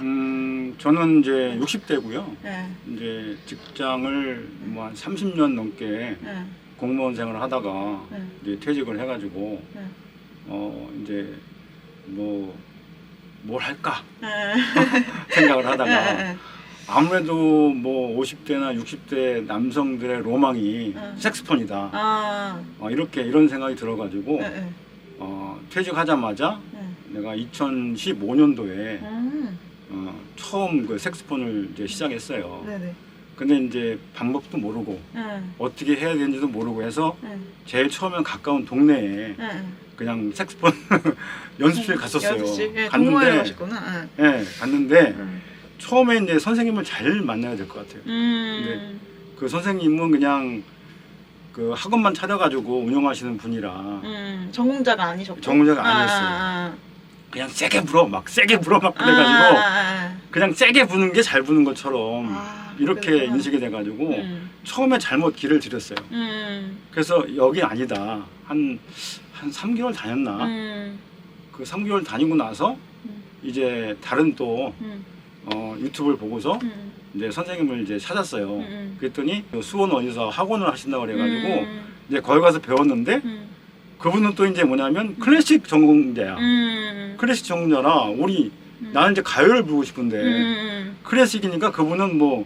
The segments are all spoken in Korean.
음, 저는 이제 60대고요. 예. 이제 직장을 뭐 한 30년 넘게 예. 공무원 생활을 하다가 예. 이제 퇴직을 해가지고 예. 어 이제 뭐 뭘 할까 예. 생각을 하다가 예. 아무래도 뭐 50대나 60대 남성들의 로망이 음. 색스폰이다. 아. 어, 이렇게 이런 생각이 들어가지고 예. 예. 어, 퇴직하자마자 예. 내가 2015년도에 음. 어, 처음 그 색스폰을 이제 시작했어요. 네네. 근데 이제 방법도 모르고 예. 어떻게 해야 되는지도 모르고 해서 예. 제일 처음엔 가까운 동네에 예. 그냥 색스폰 연습실 갔었어요. 연습실? 예. 동호회 갔는데 가셨구나. 예. 예, 갔는데 음. 처음에 이제 선생님을 잘 만나야 될 것 같아요. 음. 그 선생님은 그냥 그 학원만 차려가지고 운영하시는 분이라 음. 전공자가 아니셨고. 전공자가 아니었어요. 아, 그냥 세게 불어 막 세게 불어 막 아, 그래가지고 아, 아, 그냥 세게 부는 게 잘 부는 것처럼 아, 이렇게 그랬구나. 인식이 돼가지고 음. 처음에 잘못 길을 들였어요. 음. 그래서 여기 아니다 한한 3개월 다녔나? 음. 그 3개월 다니고 나서 음. 이제 다른 또 음. 어, 유튜브를 보고서 음. 이제 선생님을 이제 찾았어요. 음. 그랬더니 수원 어디서 학원을 하신다고 그래가지고 음. 이제 거기 가서 배웠는데 음. 그분은 또 이제 뭐냐면 클래식 전공자야. 음. 클래식 전공자라 우리 음. 나는 이제 가요를 부르고 싶은데 음. 클래식이니까 그분은 뭐뭐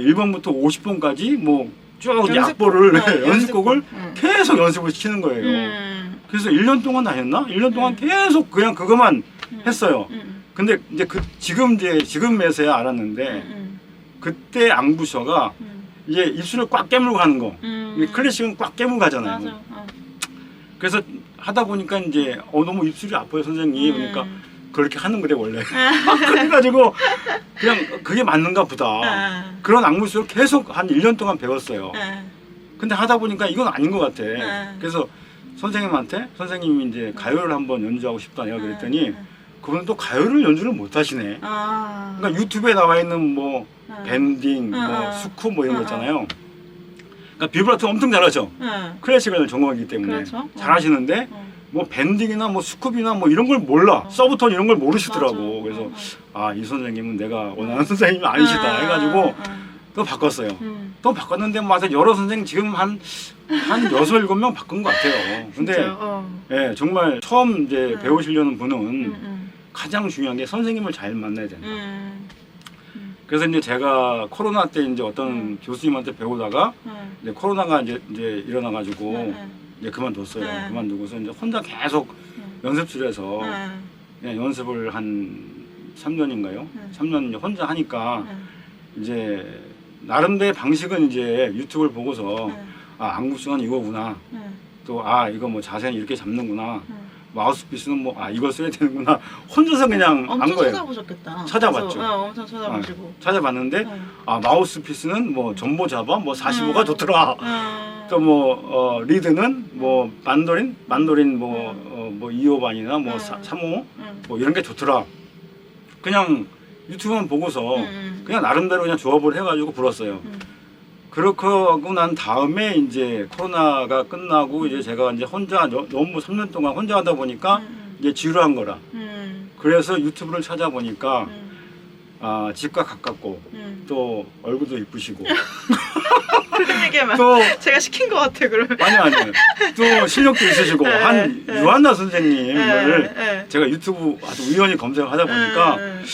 1번부터 50번까지 뭐쭉 연습- 악보를 어, 연습곡을 음. 계속 연습을 시키는 거예요. 음. 그래서 1년 동안 다녔나? 1년 동안 음. 계속 그냥 그것만 음. 했어요. 음. 근데 이제 그 지금 이제 지금에서야 음. 알았는데 음. 그때 앙부셔가 음. 이제 입술을 꽉 깨물고 하는 거. 음. 이 클래식은 꽉 깨물고 하잖아요. 맞아. 어. 그래서 하다 보니까 이제 어 너무 입술이 아파요 선생님. 그러니까 음. 그렇게 하는 거래 원래. 그래가지고 그냥 그게 맞는가 보다. 아. 그런 앙부쇼를 계속 한 1년 동안 배웠어요. 아. 근데 하다 보니까 이건 아닌 것 같아. 네. 그래서 선생님한테 선생님이 이제 가요를 한번 연주하고 싶다 내가 그랬더니 그분은 또 가요를 연주를 못 하시네. 아. 그러니까 유튜브에 나와 있는 뭐 아. 밴딩, 뭐 아. 스쿠 뭐 이런 거 아. 있잖아요. 그러니까 비브라토 엄청 잘하죠. 아. 클래식을 전공하기 때문에 그렇죠. 어. 잘하시는데 어. 뭐 밴딩이나 뭐 스쿱이나 뭐 이런 걸 몰라. 어. 서브톤 이런 걸 모르시더라고. 맞아. 그래서 어, 어. 아이 선생님은 내가 원하는 선생님이 아니시다 아. 해가지고 아. 또 바꿨어요. 음. 또 바꿨는데 뭐 하여튼 여러 선생 지금 한한 여섯 일곱 명 바꾼 것 같아요. 근데? 어. 예 정말 처음 이제 음. 배우시려는 분은 음. 음. 가장 중요한 게 선생님을 잘 만나야 된다. 음. 그래서 이제 제가 코로나 때 이제 어떤 음. 교수님한테 배우다가 음. 이제 코로나가 이제 이제 일어나가지고 음. 이제 그만뒀어요. 네. 그만두고서 이제 혼자 계속 음. 연습실에서 음. 그냥 연습을 한 3년인가요? 음. 3년 이제 혼자 하니까 음. 이제 나름대로의 방식은 이제 유튜브를 보고서 음. 아 안구수는 이거구나. 음. 또 아 이거 뭐 자세는 이렇게 잡는구나. 음. 마우스피스는 뭐 아 이걸 써야 되는구나. 혼자서 그냥 한 엄청 거예요. 찾아보셨겠다. 찾아봤죠. 그래서, 어, 엄청 찾아보시고. 찾아봤는데 음. 아 마우스피스는 뭐 전보 잡아 뭐 45가 음. 좋더라. 음. 또뭐 어, 리드는 뭐 만도린 만도린 뭐 음. 어, 뭐 2호반이나 뭐 음. 사, 3호 음. 뭐 이런 게 좋더라. 그냥 유튜브만 보고서 음. 그냥 나름대로 그냥 조합을 해가지고 불었어요. 음. 그렇게 하고 난 다음에 이제 코로나가 끝나고 이제 제가 이제 혼자 너- 너무 3년 동안 혼자 하다 보니까 음. 이제 지루한 거라. 음. 그래서 유튜브를 찾아보니까 음. 아 집과 가깝고 음. 또 얼굴도 이쁘시고 그런 얘기하면 또 제가 시킨 것 같아 그러면. 아니 아니 또 실력도 있으시고 네, 한 네. 유한나 선생님을 네, 네. 제가 유튜브 아주 우연히 검색을 하다 보니까 음.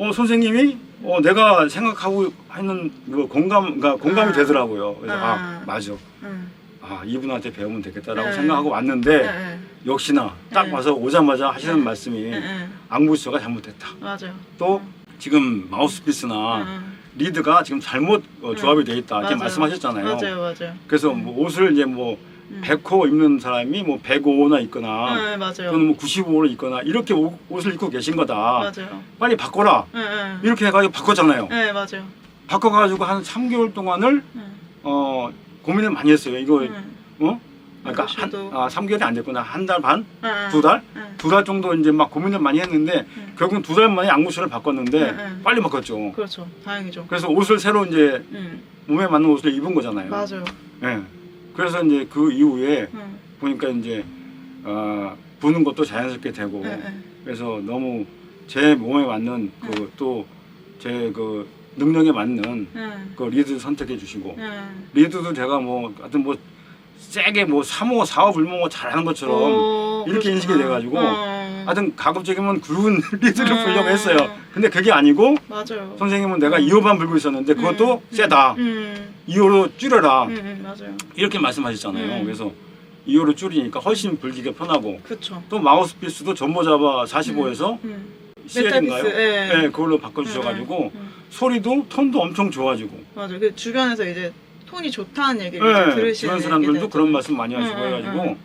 어 선생님이 어 내가 생각하고 하는 그 공감 그러니까 공감이 아. 되더라고요. 그래서 아, 아. 맞아. 음. 아 이분한테 배우면 되겠다라고 네. 생각하고 왔는데 네, 역시나 딱 네. 와서 오자마자 하시는 네. 말씀이 네, 네. 앙부쇼가 잘못됐다. 맞아요. 또 지금 마우스피스나 음. 리드가 지금 잘못 어, 조합이 돼 있다 이렇게 맞아요. 말씀하셨잖아요. 맞아요, 맞아요. 그래서 뭐 옷을 이제 뭐 음. 100호 입는 사람이 뭐 105호나 있거나 네, 맞아요. 또는 뭐 95호를 입거나 이렇게 옷- 옷을 입고 계신 거다. 맞아요. 빨리 바꿔라. 네, 네. 이렇게 해가지고 바꿨잖아요. 네, 맞아요. 바꿔가지고 한 3개월 동안을 네. 어 고민을 많이 했어요. 이거 음. 어? 그러니까 한. 아, 3개월이 안 됐구나. 한 달 반? 네, 두 달? 네. 두달 정도 이제 막 고민을 많이 했는데 음. 결국은 두 달 만에 안구쇼를 바꿨는데 네, 네. 빨리 바꿨죠. 그렇죠. 다행이죠. 그래서 옷을 새로 이제 음. 몸에 맞는 옷을 입은 거잖아요. 맞아요. 예. 그래서 이제 그 이후에 음. 보니까 이제 어, 부는 것도 자연스럽게 되고 네, 네. 그래서 너무 제 몸에 맞는 그 또 제그 능력에 맞는 응. 그 리드 선택해 주시고 응. 리드도 제가 뭐 하여튼 뭐 세게 뭐 3호 4호 불멍 잘하는 것처럼 오, 이렇게 인식이 그렇구나. 돼가지고 어. 하여튼 가급적이면 굵은 리드를 음. 불려고 했어요. 근데 그게 아니고 맞아요. 선생님은 내가 음. 2호반 불고 있었는데 그것도 음. 세다. 음. 2호로 줄여라. 음, 음, 맞아요. 이렇게 말씀하셨잖아요. 음. 그래서 2호로 줄이니까 훨씬 불기가 편하고 그렇죠. 또 마우스 피스도 전보 잡아 45에서 음. CL인가요? 메탈피스, 예. 네, 그걸로 바꿔주셔가지고 음, 음. 소리도 톤도 엄청 좋아지고 맞아요. 그 주변에서 이제 톤이 좋다는 얘기를 이제 네, 들으시는 주변 사람들도 얘기들 그런 말씀 많이 하시고 음, 음, 해가지고 음.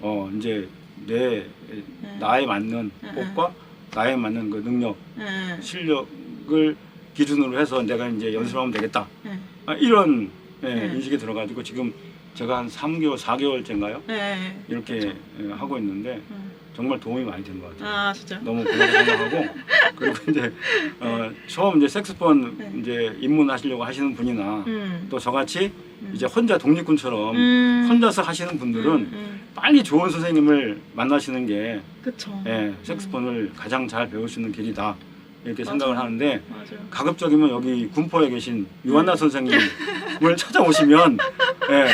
어 이제 내 음. 나에 맞는 음, 꽃과 나에 맞는 그 능력 음, 실력을 기준으로 해서 내가 이제 연습하면 되겠다 음, 아, 이런 예, 음. 인식이 들어가지고 지금 제가 한 3개월 4개월째인가요 네. 이렇게 예, 하고 있는데 음. 정말 도움이 많이 된 것 같아요. 아 진짜. 너무 고마워하고 그리고 이제 어, 처음 이제 색스폰 네. 이제 입문하시려고 하시는 분이나 음. 또 저같이 음. 이제 혼자 독립군처럼 음. 혼자서 하시는 분들은 음, 음. 빨리 좋은 선생님을 만나시는 게 그쵸. 예, 색스폰을 가장 잘 배울 수 있는 길이다 이렇게 맞아요. 생각을 하는데 맞아요. 가급적이면 여기 군포에 계신 유한나 음. 선생님을 찾아오시면 예,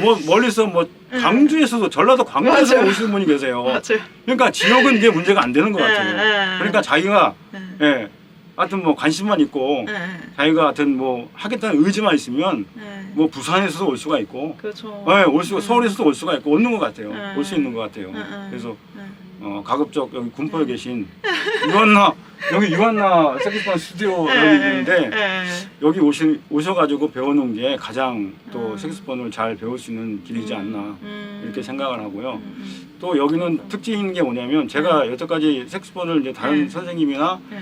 뭐 멀리서 뭐 음. 광주에서도 전라도 광주에서 맞아요. 오시는 분이 계세요. 맞아요. 그러니까 지역은 이게 문제가 안 되는 것 같아요. 예, 예. 그러니까 자기가 네. 예, 하여튼 뭐 관심만 있고 네. 자기가 하여튼 뭐 하겠다는 의지만 있으면 네. 뭐 부산에서도 올 수가 있고 그렇죠. 예, 올 수가 음. 서울에서도 올 수가 있고 오는 것 같아요. 음. 올수 있는 것 같아요. 음, 음. 그래서 네. 어, 가급적 여기 군포에 음. 계신 유한나 여기 유한나 색스폰 스튜디오 여기 있는데 네. 여기 오시, 오셔가지고 배우는 게 가장 또 음. 색스폰을 잘 배울 수 있는 길이지 않나 음. 이렇게 생각을 하고요. 음, 음. 또 여기는 특징인 게 뭐냐면 제가 여태까지 색스폰을 이제 다른 네. 선생님이나 네.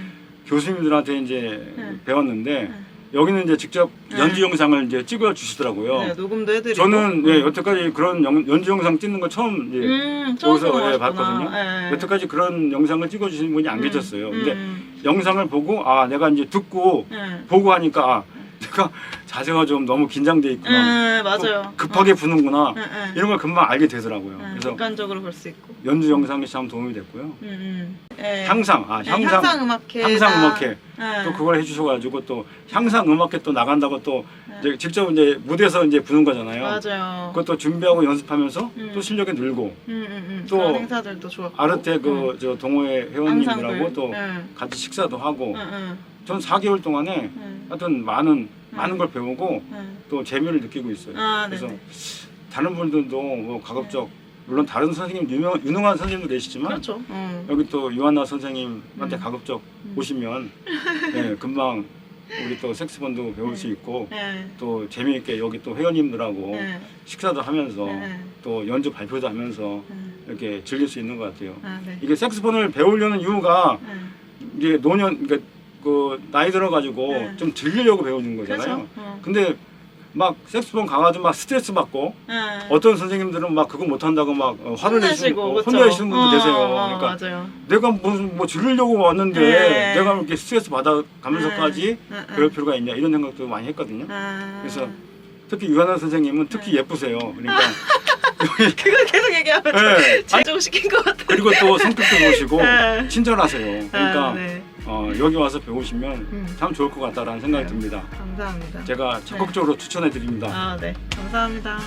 교수님들한테 이제 네. 배웠는데 네. 여기는 이제 직접 네. 연주 영상을 이제 찍어 주시더라고요. 네, 녹음도 해드리고. 저는 예, 음. 여태까지 그런 영- 연주 영상 찍는 거 처음 이제 음, 처음 여기서 예. 봤거든요. 네. 여태까지 그런 영상을 찍어 주시는 분이 안 음, 계셨어요. 근데 음, 영상을 보고 아 내가 이제 듣고 네. 보고 하니까 아, 내가 자세가 좀 너무 긴장돼 있구나. 네, 맞아요. 또 급하게 부는구나. 네, 네. 이런 걸 금방 알게 되더라고요. 네, 그래서 객관적으로 볼 수 있고. 연주 영상이 참 도움이 됐고요. 음, 음. 네. 향상, 아 네, 향상, 향상 음악회. 향상 음악회 네. 또 그걸 해주셔가지고 또 향상 음악회 또 나간다고 또 네. 이제 직접 이제 무대에서 이제 부는 거잖아요. 맞아요. 그것도 준비하고 연습하면서 음. 또 실력이 늘고 음, 음, 음. 또 그런 행사들도 좋았고. 아르테 그 저 동호회 회원님들하고. 또 네. 같이 식사도 하고 응, 응, 전 4개월 동안에 응, 하여튼 많은 음. 많은 걸 배우고 응. 또 재미를 느끼고 있어요. 아, 그래서. 다른 분들도 뭐 가급적 물론 다른 선생님 유명 유능한 선생님도 계시지만 그렇죠. 응. 여기 또 유한나 선생님한테 음. 가급적 음. 오시면 예, 금방 우리 또 색스폰도 배울 수 있고 네. 또 재미있게 여기 또 회원님들하고 네. 식사도 하면서 네. 또 연주 발표도 하면서 네. 이렇게 즐길 수 있는 것 같아요. 아, 네. 이게 색스폰을 배우려는 이유가 네. 이게 노년 그러니까 그 나이 들어가지고 네. 좀 즐기려고 배우는 거잖아요. 그렇죠. 어. 근데 막 색스폰 가가지고 막 스트레스 받고 네. 어떤 선생님들은 막 그거 못한다고 막 어, 화를 혼내시고, 어, 그쵸? 혼내시는 분도 어, 계세요. 어, 그러니까 맞아요. 내가 무슨 뭐 즐기려고 왔는데 네. 내가 이렇게 스트레스 받아 가면서까지 네, 네. 그럴 필요가 있냐 이런 생각도 많이 했거든요. 아. 그래서 특히 유한한 선생님은 특히 네. 예쁘세요. 그러니까 그걸 계속 얘기하면 네. 좀 진정 시킨 것 같아. 그리고 또 성격도 좋으시고 네. 친절하세요. 그러니까 아, 네. 어, 여기 와서 배우시면 음. 참 좋을 것 같다라는 생각이 네. 듭니다. 감사합니다. 제가 적극적으로 추천해 드립니다. 아, 네. 감사합니다.